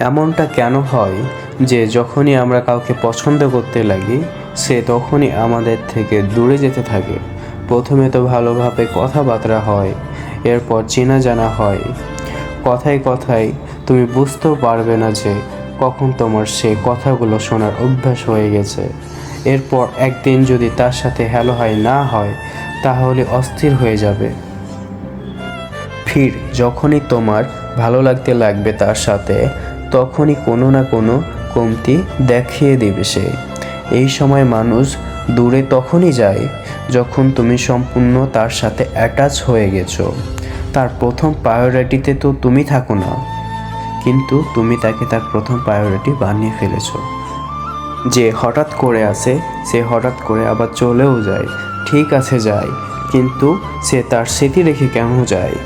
এমনটা কেন হয় যে যখনই আমরা কাউকে পছন্দ করতে লাগি, সে তখনই আমাদের থেকে দূরে যেতে থাকে। প্রথমে তো ভালোভাবে কথাবার্তা হয়, এরপর চেনা জানা হয়। কথায় কথায় তুমি বুঝতেও পারবে না যে কখন তোমার সে কথাগুলো শোনার অভ্যাস হয়ে গেছে। এরপর একদিন যদি তার সাথে হ্যালো হয় না হয়, তাহলে অস্থির হয়ে যাবে। ফির যখনই তোমার ভালো লাগতে লাগবে তার সাথে তখনই কোনো না কোনো কমতি দেখিয়ে দেবে সে। এই সময় মানুষ দূরে তখনই যায় যখন তুমি সম্পূর্ণ তার সাথে অ্যাটাচ হয়ে গেছো। তার প্রথম প্রায়োরিটিতে তো তুমি থাকো না, কিন্তু তুমি তাকে তার প্রথম প্রায়োরিটি বানিয়ে ফেলেছো। যে হঠাৎ করে আসে, সে হঠাৎ করে আবার চলেও যায়, ঠিক আছে যায়, কিন্তু সে তার স্মৃতি রেখে কেন যায়?